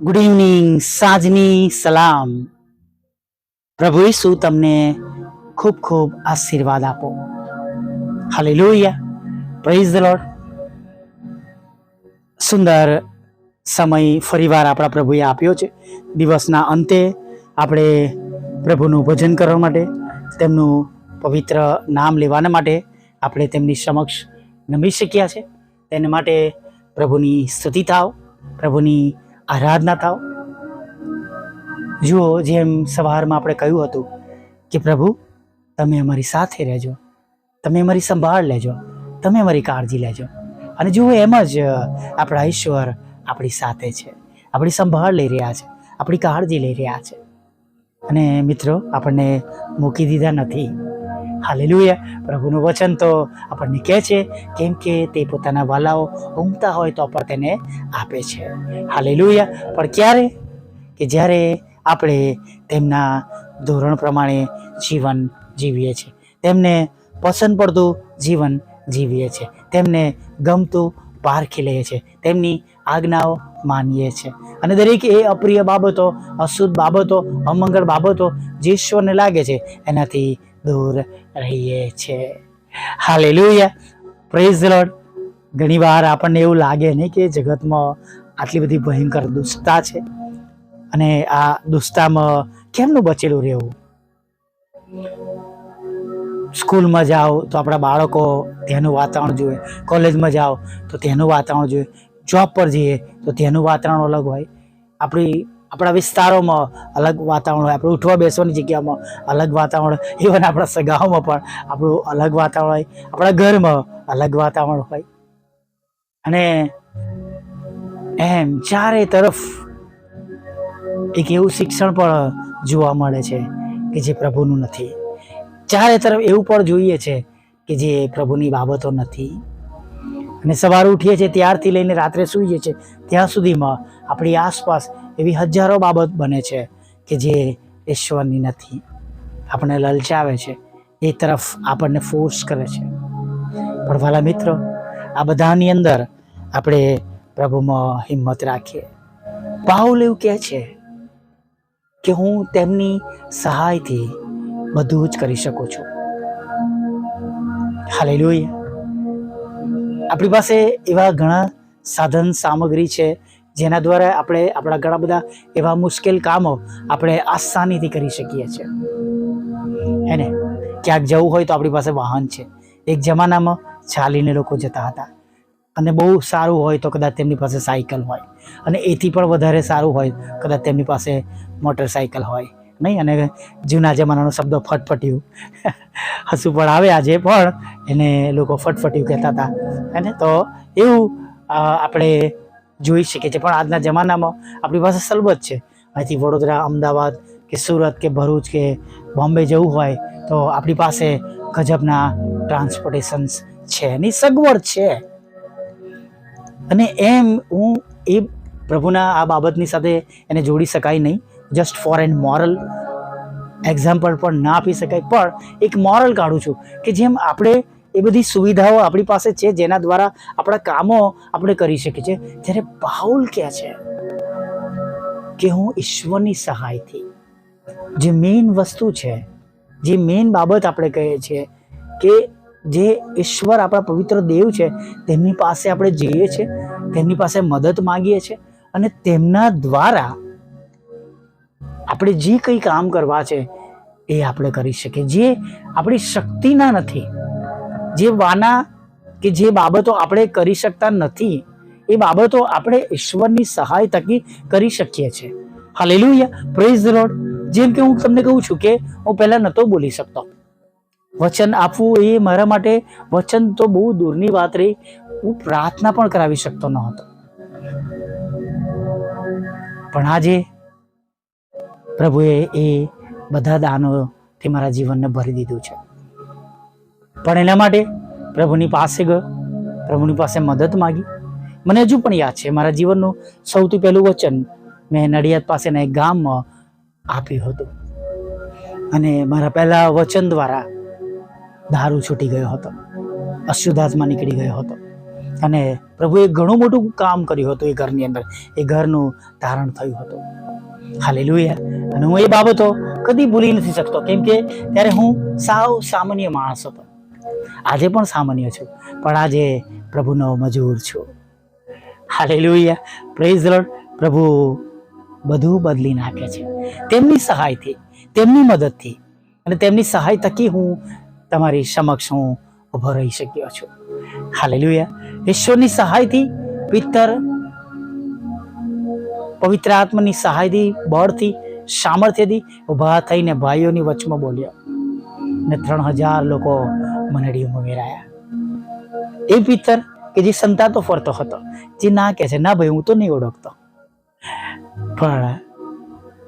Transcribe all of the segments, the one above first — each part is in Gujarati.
ગુડ ઇવનિંગ સાંજની સલામ પ્રભુ ઈસુ તમને ખૂબ ખૂબ આશીર્વાદ આપો. હાલેલુયા પ્રેઝ ધ લોર્ડ સુંદર સમય ફરીવાર આપણા પ્રભુએ આપ્યો છે. દિવસના અંતે આપણે પ્રભુનું ભજન કરવા માટે, તેમનું પવિત્ર નામ લેવાના માટે આપણે તેમની સમક્ષ નમી શક્યા છે. તેના માટે પ્રભુની સ્તુતિ થાવ, પ્રભુની આરાધના થાવ જુઓ, જેમ સવારમાં આપણે કહ્યું હતું કે, પ્રભુ, તમે અમારી સાથે રહેજો. તમે અમારી સંભાળ લેજો. તમે અમારી કાળજી લેજો. અને જુઓ, એમ જ આપણા ઈશ્વર આપણી સાથે છે. આપણી સંભાળ લઈ રહ્યા છે. આપણી કાળજી લઈ રહ્યા છે. અને મિત્રો, આપણને મૂકી દીધા નથી. હાલેલુયા. પ્રભુનું વચન તો આપણને કહે છે, કેમ કે તે પોતાના વાલાઓ ઊંઘતા હોય તો પણ તેને આપે છે. હાલેલુયા. પણ ક્યારે? કે જ્યારે આપણે તેમના ધોરણ પ્રમાણે જીવન જીવીએ છીએ. તેમને પસંદ પડતું જીવન જીવીએ છીએ. તેમને ગમતું પારખી લઈએ છીએ. તેમની આજ્ઞાઓ માનીએ છીએ. અને દરેક એ અપ્રિય બાબતો, અશુદ્ધ બાબતો, અમંગળ બાબતો જે ઈશ્વરને લાગે છે, એનાથી દૂર રહીએ છીએ હાલે લુયા પ્રેઝ લોડ ઘણી વાર આપણને એવું લાગે નહીં કે જગતમાં આટલી બધી ભયંકર દુષ્ટતા છે. અને આ દુષ્ટતામાં કેમનું બચેલું રહેવું? સ્કૂલમાં જાઓ તો આપણા બાળકો તેનું વાતાવરણ જોઈએ કોલેજમાં જાઓ તો તેનું વાતાવરણ જોઈએ જોબ પર જઈએ તો તેનું વાતાવરણ અલગ હોય. આપણી આપણા વિસ્તારોમાં અલગ વાતાવરણ હોય. આપણે ઉઠવા બેસવાની જગ્યામાં અલગ વાતાવરણ ઇવન આપણા સગાઓમાં પણ આપણું અલગ વાતાવરણ હોય. આપણા ઘરમાં અલગ વાતાવરણ હોય. અને એમ ચારે તરફ એક એવું શિક્ષણ પણ જોવા મળે છે કે જે પ્રભુનું નથી. ચારે તરફ એવું પણ જોઈએ છે કે જે પ્રભુની બાબતો નથી. અને સવારે ઉઠીએ છીએ ત્યારથી લઈને રાત્રે સૂઈએ છીએ, ત્યાં સુધીમાં આપણી આસપાસ એવી હજારો બાબત બને છે કે જે ઈશ્વરની નથી. આપણને લલચાવે છે, એ તરફ આપણને ફોર્સ કરે છે. પણ વાલા મિત્રો, આ બધાની અંદર આપણે પ્રભુમાં હિંમત રાખીએ. પાઉલ એવું કહે છે કે હું તેમની સહાયથી બધું જ કરી શકું છું. હાલે હાલેલુયા. આપણી પાસે એવા ઘણા સાધન, સામગ્રી છે, જેના દ્વારા આપણે આપણા ઘણા બધા એવા મુશ્કેલ કામો આપણે આસાનીથી કરી શકીએ છીએ. હે ને? ક્યાંક જવું હોય તો આપણી પાસે વાહન છે. એક જમાનામાં ચાલીને લોકો જતા હતા. અને બહુ સારું હોય તો કદાચ તેમની પાસે સાયકલ હોય. અને એથી પણ વધારે સારું હોય કદાચ તેમની પાસે મોટરસાયકલ હોય. નહીં, અને જૂના જમાનાનો શબ્દ ફટફટ્યું. હસું પણ આવે આજે, પણ એને લોકો ફટફટ્યું કહેતા હતા. અને તો એવું આપણે જોઈ શકીએ છીએ. પણ આજના જમાનામાં આપણી પાસે સલબત છે. અહીંથી વડોદરા, અમદાવાદ કે સુરત કે ભરૂચ કે બોમ્બે જવું હોય, તો આપણી પાસે ગજબના ટ્રાન્સપોર્ટેશન્સ છે. એની સગવડ છે. અને એમ હું એ પ્રભુના આ બાબતની સાથે એને જોડી શકાય નહીં. Just for an moral example પણ ના આપી શકાય. પણ એક મોરલ કાઢું છું કે જેમ આપણે એ બધી સુવિધાઓ આપણી પાસે છે જેના દ્વારા આપણા કામો આપણે કરી શકીએ છીએ. જ્યારે પાઉલ કહે છે કે હું ઈશ્વરની સહાયથી જે મેઇન વસ્તુ છે, જે મેઇન બાબત આપણે કહીએ છીએ કે જે ઈશ્વર આપણા પવિત્ર દેવ છે, તેમની પાસે આપણે જઈએ છીએ, તેમની પાસે મદદ માગીએ છીએ અને તેમના દ્વારા આપણે જે કંઈ કામ કરવા છે, એ આપણે કરી શકીએ. જે આપણી શક્તિના નથી, જે વાના કે જે બાબતો આપણે કરી શકતા નથી, એ બાબતો આપણે ઈશ્વરની સહાય થકી કરી શકીએ છીએ. હાલેલુયા પ્રેઝ ધ લોર્ડ જેમ કે હું તમને કહું છું કે હું પહેલાં નહોતો બોલી શકતો. વચન આપવું એ મારા માટે વચન તો બહુ દૂરની વાત રહી. હું પ્રાર્થના પણ કરાવી શકતો ન હતો પણ આજે પ્રભુએ એ બધા દાનોથી મારા જીવનને ભરી દીધું છે. પણ એના માટે પ્રભુની પાસે ગયો પ્રભુની પાસે મદદ માગી. મને હજુ પણ યાદ છે, મારા જીવનનું સૌથી પહેલું વચન મેં નડિયાદ પાસેના એક ગામમાં આપ્યું હતું. અને મારા પહેલા વચન દ્વારા દારૂ છૂટી ગયો હતો અશુદ્ધાત્મા નીકળી ગયો હતો. અને પ્રભુએ ઘણું મોટું કામ કર્યું હતું એ ઘરની અંદર, એ ઘરનું ધારણ થયું હતું. હાલેલુયા. અને હું એ બાબતો કદી ભૂલી નથી શકતો. કેમ કે ત્યારે હું સાવ સામાન્ય માણસ હતો. આજે પણ સામાન્ય છું. પણ આજે પ્રભુનો મજૂર છું. હાલેલુયા. પ્રેઝ લોર્ડ પ્રભુ બધું બદલી નાખે છે. તેમની સહાયથી, તેમની મદદથી અને તેમની સહાય થકી હું તમારી સમક્ષ હું ઊભો રહી શક્યો છું. હાલેલુયા. ઈશ્વરની સહાયથી પિત્તર પવિત્ર આત્માની સહાયથી, બળથી, સામર્થ્યથી ઊભા થઈને ભાઈઓની વચમાં બોલ્યો. ને ત્રણ હજાર લોકો મંડળીઓમાં વેરાયા એ પિત્તર કે જે સંતાતો ફરતો હતો, જે ના કહે છે, ના ભાઈ, હું તો નહીં ઓળખતો. પણ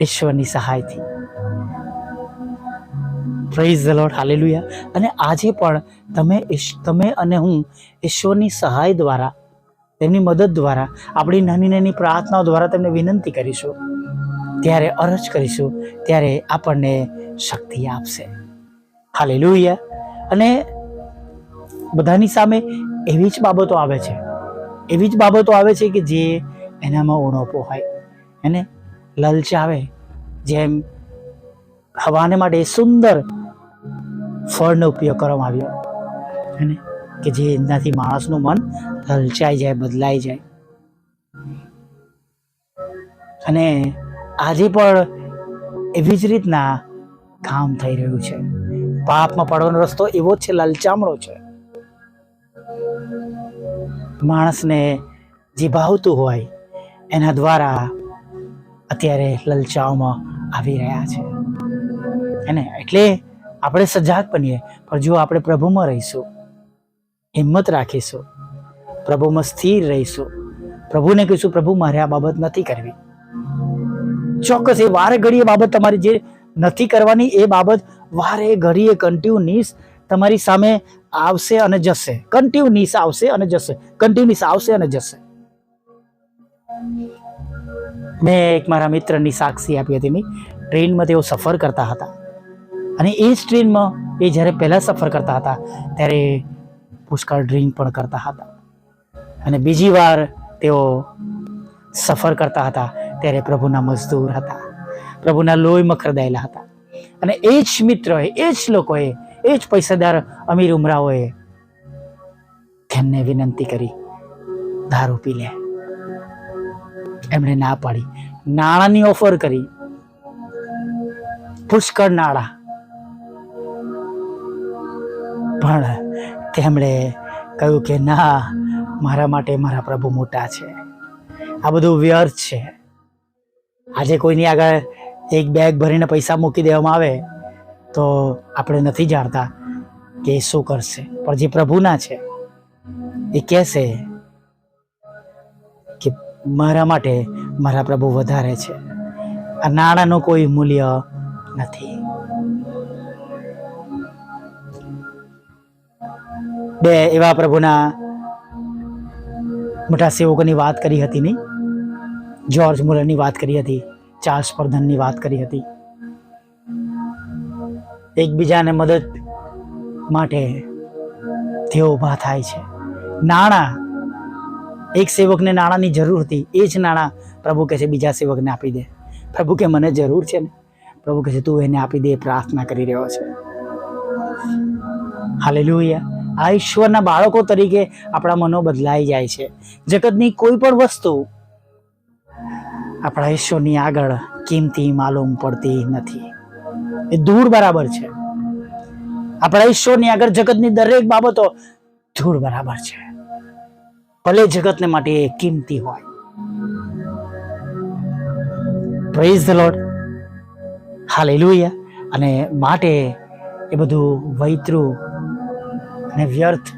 ઈશ્વરની સહાયથી. પ્રેઝ ધ લોર્ડ હાલેલુયા અને આજે પણ તમે તમે અને હું ઈશ્વરની સહાય દ્વારા તેમની મદદ દ્વારા, આપણી નાની નાની પ્રાર્થનાઓ દ્વારા તેમને વિનંતી કરીશું. ત્યારે અરજ કરીશું, ત્યારે આપણને શક્તિ આપશે. હાલેલુયા. અને બધાની સામે એવી જ બાબતો આવે છે. એવી જ બાબતો આવે છે કે જે એનામાં ઉણપો હોય. એને લલચાવે જેમ હવાને માટે સુંદર ફળનો ઉપયોગ કરવામાં આવ્યો. અને કે જે એનાથી માણસનું મન હલચાઈ જાય, બદલાઈ જાય. અને આજે પણ એવી જ રીતના કામ થઈ રહ્યું છે. પાપમાં પડવાનો રસ્તો એવો જ છે, લલચામણો છે. માણસને જે ભાવતું હોય, એના દ્વારા અત્યારે લલચાવમાં આવી રહ્યા છે. એને એટલે આપણે સજાગ બનીએ. પણ જો આપણે પ્રભુમાં રહીશું હિંમત રાખીશું. પ્રભુમાં સ્થિર રહીશું. પ્રભુને કહીશું, પ્રભુ, મારે આ બાબત નથી કરવી. ચોક્કસ એ વારે ઘડીએ બાબત તમારી જે નથી કરવાની, એ બાબત વારે ઘડીએ કન્ટિન્યુઅસ તમારી સામે આવશે અને જશે. કન્ટિન્યુઅસ આવશે અને જશે. કન્ટિન્યુઅસ આવશે અને જશે. મેં એક મારા મિત્રની સાક્ષી આપી હતી ટ્રેનમાં તેઓ સફર કરતા હતા. અને એ જ ટ્રેનમાં એ જ્યારે પહેલાં સફર કરતા હતા, ત્યારે પુષ્કળ ડ્રિંક પણ કરતા હતા. અને બીજી વાર તેઓ સફર કરતા હતા ત્યારે પ્રભુના મજદૂર હતા. પ્રભુના લોહીમાં ખરદાયેલા હતા. અને એ જ મિત્રોએ, એ જ લોકોએ, એ જ પૈસાદાર અમીર ઉમરાઓએ તેમને વિનંતી કરી, દારૂ પી લે. એમણે ના પાડી. નાણાંની ઓફર કરી. પુષ્કળ નાણાં. પણ તેમણે કહ્યું કે, ના, મારા માટે મારા પ્રભુ મોટા છે. આ બધું વ્યર્થ છે. આજે કોઈની આગળ એક બેગ ભરીને પૈસા મૂકી દેવામાં આવે, તો આપણે નથી જાણતા કે એ શું કરશે. પણ જે પ્રભુના છે, એ કહેશે કે, મારા માટે મારા પ્રભુ વધારે છે. આ નાણાંનું કોઈ મૂલ્ય નથી. બે એવા પ્રભુના મોટા સેવકોની વાત કરી હતી નહીં? જ્યોર્જ મુલરની વાત કરી હતી, ચાર્લ્સ સ્પર્ધનની વાત કરી હતી. એકબીજાને મદદ માટે તેઓ ઊભા થાય છે. નાણાં, એક સેવકને નાણાંની જરૂર હતી, એ જ નાણાં પ્રભુ કહે છે, બીજા સેવકને આપી દે. પ્રભુ કે, મને જરૂર છે ને. પ્રભુ કહે છે, તું એને આપી દે પ્રાર્થના કરી રહ્યો છે. હાલેલુયા. આ ઈશ્વરના બાળકો તરીકે આપણા મનો બદલાઈ જાય છે. જગતની કોઈ પણ વસ્તુ આપણા ઈશ્વરની આગળ કિંમતી માલુમ પડતી નથી. એ ધૂળ બરાબર છે. આપણા ઈશ્વરની આગળ જગતની દરેક બાબતો ધૂળ બરાબર છે. ભલે જગતને માટે એ કિંમતી હોય. પ્રેઝ ધ લોર્ડ હાલેલુયા અને માટે એ બધું વૈતરું અને વ્યર્થ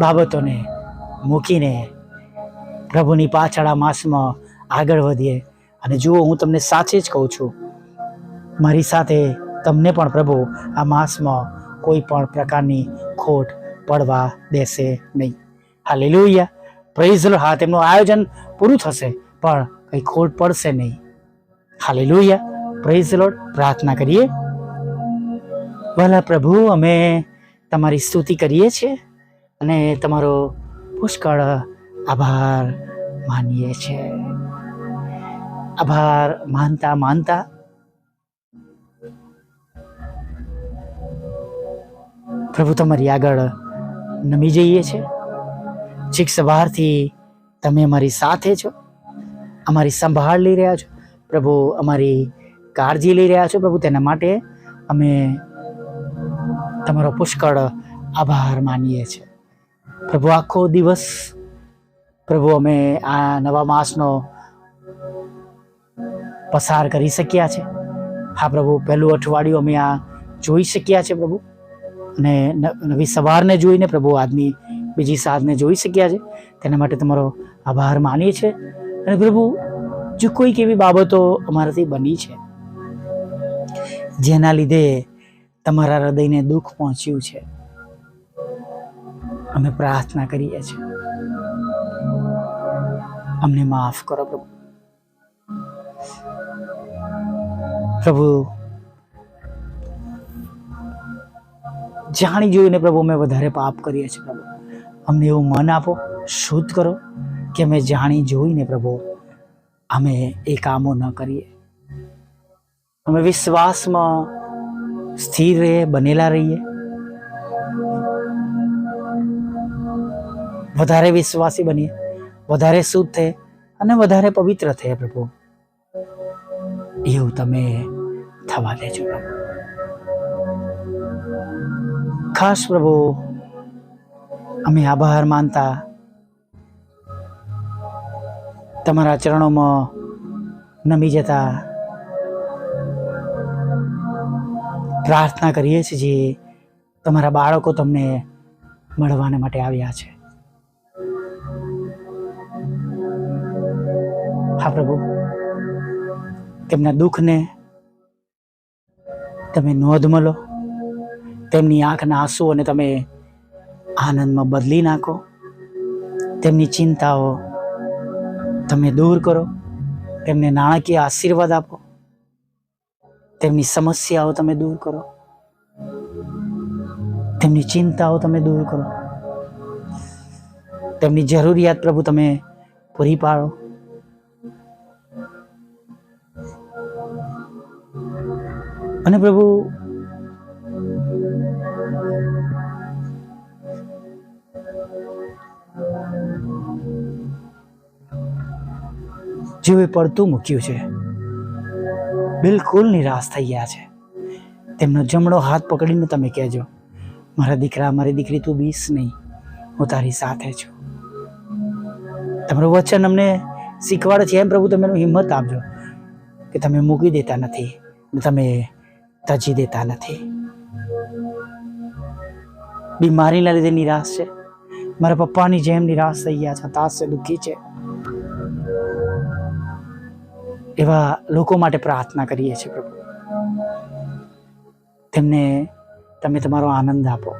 બાબતોને મૂકીને પ્રભુની પાછળ આ માસમાં આગળ વધીએ. અને જુઓ, હું તમને સાચે જ કહું છું. મારી સાથે તમને પણ પ્રભુ આ માસમાં કોઈ પણ પ્રકારની ખોટ પડવા દેશે નહીં. હા લેલુયા પ્રેઝલ હા, તેમનું આયોજન પૂરું થશે, પણ કંઈ ખોટ પડશે નહીં. ખાલી લોહિયા પ્રેઝ લોડ પ્રાર્થના કરીએ. ભલા પ્રભુ, અમે તમારી સ્તુતિ કરીએ છીએ અને તમારો પુષ્કળ આભાર માનીએ છીએ. આભાર માનતા માનતા. પ્રભુ તમારી આગળ નમી જઈએ છે છેક સવારથી તમે અમારી સાથે છો. અમારી સંભાળ લઈ રહ્યા છો. પ્રભુ અમારી કાળજી લઈ રહ્યા છો. પ્રભુ તેના માટે અમે તમારો પુષ્કળ આભાર માનીએ છીએ. પ્રભુ, આખો દિવસ પ્રભુ, અમે આ નવા માસનો પસાર કરી શક્યા છે. હા પ્રભુ, પહેલું અઠવાડિયું અમે આ જોઈ શક્યા છે પ્રભુ. અને નવી સવારને જોઈને પ્રભુ આજની બીજી સાધને જોઈ શક્યા છે. તેના માટે તમારો આભાર માનીએ છીએ. અને પ્રભુ, જો કોઈક એવી બાબતો અમારાથી બની છે, જેના લીધે તમારા હૃદયને દુઃખ પહોંચ્યું છે. અમે પ્રાર્થના કરીએ છીએ. અમને માફ કરો પ્રભુ. પ્રભુ, જાણી જોઈને પ્રભુ અમે વધારે પાપ કરીએ છીએ પ્રભુ. અમને એવું મન આપો, શુદ્ધ કરો કે અમે જાણી જોઈને પ્રભુ અમે એ કામો ન કરીએ. અમે વિશ્વાસમાં સ્થિર રહીએ, બનેલા રહીએ. વધારે વિશ્વાસી બનીએ, વધારે શુદ્ધ થઈએ અને વધારે પવિત્ર થઈએ પ્રભુ. એવું તમે થવા દેજો પ્રભુ. ખાસ પ્રભુ, અમે આભાર માનતા તમારા ચરણોમાં નમી જતા પ્રાર્થના કરીએ છીએ જે તમારા બાળકો તમને મળવાને માટે આવ્યા છે. હા પ્રભુ, તેમના દુઃખને તમે નોંધમાં લો. તેમની આંખના આંસુઓને તમે આનંદમાં બદલી નાખો. તેમની ચિંતાઓ તમે દૂર કરો. તેમને નાણાકીય આશીર્વાદ આપો. તેમની સમસ્યાઓ તમે દૂર કરો. તેમની ચિંતાઓ તમે દૂર કરો. તેમની જરૂરિયાત પ્રભુ તમે પૂરી પાડો. અને પ્રભુ જેઓએ પડતું મૂક્યું છે. બિલકુલ નિરાશ થઈ ગયા છે. તેમનો જમણો હાથ પકડીને તમે કહેજો, મારા દીકરા, મારી દીકરી તું બીસ નહીં, હું તારી સાથે છું. તમારું વચન અમને શીખવાડે છે એમ પ્રભુ, તમે એનું હિંમત આપજો કે તમે મૂકી દેતા નથી તમે તજી દેતા નથી. બીમારીના લીધે નિરાશ છે. મારા પપ્પાની જેમ નિરાશ થઈ ગયા છે, હતાશ છે, દુઃખી છે. એવા લોકો માટે પ્રાર્થના કરીએ છીએ પ્રભુ. તેમને તમે તમારો આનંદ આપો.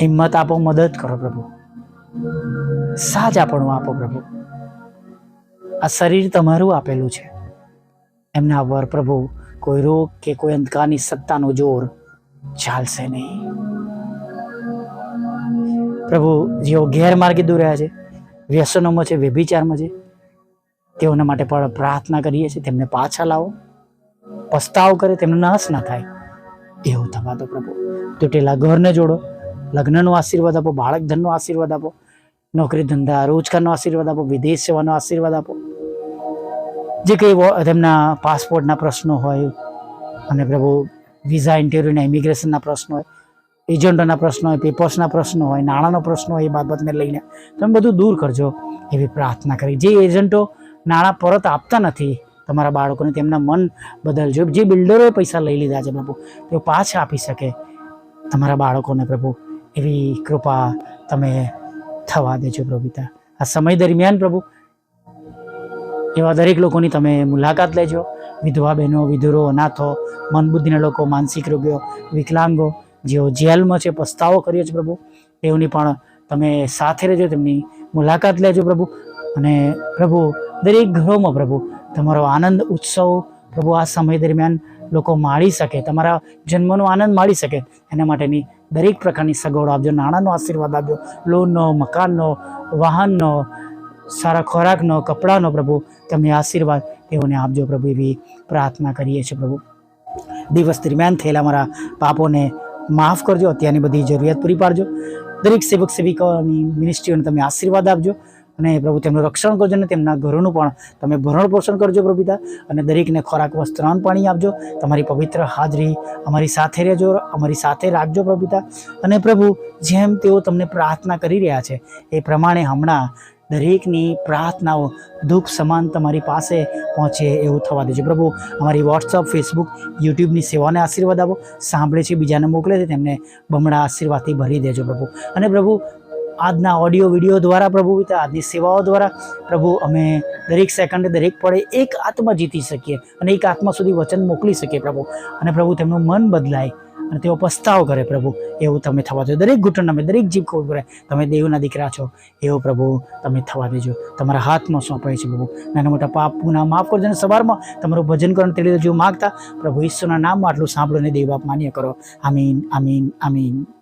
હિંમત આપો, મદદ કરો પ્રભુ. સાજાપણું આપો પ્રભુ. આ શરીર તમારું આપેલું છે. એમના પર પ્રભુ, કોઈ રોગ કે કોઈ અંધકારની સત્તાનો જોર ચાલશે નહીં. પ્રભુ, જેઓ ગેરમાર્ગે દોર્યા છે, વ્યસનોમાં છે, વ્યભિચારમાં છે તેઓના માટે પણ પ્રાર્થના કરીએ છીએ, તેમને પાછા લાવો. પસ્તાવ કરે, તેમનો નાશ ના થાય. એવું થવા દો પ્રભુ. તૂટેલા ઘરને જોડો, લગ્નનો આશીર્વાદ આપો બાળક ધનનો આશીર્વાદ આપો, નોકરી ધંધા, રોજગારનો આશીર્વાદ આપો, વિદેશ સેવાનો આશીર્વાદ આપો. જે કંઈ તેમના પાસપોર્ટના પ્રશ્નો હોય, અને પ્રભુ વિઝા ઇન્ટરવ્યુના, ઇમિગ્રેશનના પ્રશ્નો હોય, એજન્ટોના પ્રશ્નો હોય, પેપર્સના પ્રશ્નો હોય, નાણાંનો પ્રશ્ન હોય એ બાબતને લઈને, તમે બધું દૂર કરજો એવી પ્રાર્થના કરી. જે એજન્ટો નાણાં પરત આપતા નથી. તમારા બાળકોને તેમના મન બદલજો જે બિલ્ડરોએ પૈસા લઈ લીધા છે પ્રભુ, તેઓ પાછા આપી શકે. તમારા બાળકોને પ્રભુ, એવી કૃપા તમે થવા દેજો પ્રભુ આ સમય દરમિયાન પ્રભુ, એવા દરેક લોકોની તમે મુલાકાત લેજો. વિધવા બહેનો, વિધુરો, અનાથો, મનબુદ્ધિના લોકો, માનસિક રોગીઓ, વિકલાંગો, જેઓ જેલમાં છે, પસ્તાવો કર્યો છે પ્રભુ, તેઓની પણ તમે સાથે રહેજો, તેમની મુલાકાત લેજો પ્રભુ. અને પ્રભુ દરેક ઘરોમાં પ્રભુ, તમારો આનંદ, ઉત્સવ પ્રભુ આ સમય દરમિયાન લોકો માણી શકે, તમારા જન્મનો આનંદ માણી શકે. એના માટેની દરેક પ્રકારની સગવડો આપજો, નાણાંનો આશીર્વાદ આપજો, લોનનો, મકાનનો, વાહનનો, સારા ખોરાકનો, કપડાનો પ્રભુ, તમે આશીર્વાદ તેઓને આપજો પ્રભુ એવી પ્રાર્થના કરીએ છીએ પ્રભુ. દિવસ દરમિયાન થયેલા મારા પાપોને માફ કરજો, અત્યારની બધી જરૂરિયાત પૂરી પાડજો. દરેક સેવક, સેવિકાઓની મિનિસ્ટ્રીઓને તમે આશીર્વાદ આપજો. અને પ્રભુ તેમનું રક્ષણ કરજો અને તેમના ઘરોનું પણ તમે ભરણ પોષણ કરજો પ્રભુતા અને દરેકને ખોરાક, વસ્ત્ર, અન્ન, પાણી આપજો. તમારી પવિત્ર હાજરી અમારી સાથે રહેજો, અમારી સાથે રાખજો પ્રભુતા અને પ્રભુ, જેમ તેઓ તમને પ્રાર્થના કરી રહ્યા છે, એ પ્રમાણે હમણાં દરેકની પ્રાર્થનાઓ ધૂપ સમાન તમારી પાસે પહોંચે એવું થવા દેજો. પ્રભુ, અમારી વોટ્સઅપ ફેસબુક યુટ્યુબની સેવાને આશીર્વાદ આપો. સાંભળે છે, બીજાને મોકલે છે, તેમને બમણા આશીર્વાદથી ભરી દેજો પ્રભુ. અને પ્રભુ આજના ઓડિયો વીડિયો દ્વારા પ્રભુ પિતા, આજની સેવાઓ દ્વારા પ્રભુ અમે દરેક સેકન્ડે દરેક પળે એક આત્મા જીતી શકીએ અને એક આત્મા સુધી વચન મોકલી શકીએ પ્રભુ. અને પ્રભુ તેમનું મન બદલાય અને તેઓ પસ્તાવ કરે પ્રભુ. એવું તમે થવા દો. દરેક ઘૂંટણ અમે, દરેક જીભ ખોલ કરે. તમે દેવના દીકરા છો. એવો પ્રભુ તમે થવા દેજો. તમારા હાથમાં સોંપાય છે પ્રભુ. નાના મોટા પાપ ગુના માફ કરજો અને સવારમાં તમારું ભજન કરવાનું તેડી જો માગતા પ્રભુ ઈશ્વરના નામમાં આટલું સાંભળો અને દેવ બાપ માન્ય કરો. આમીન આમીન આમીન.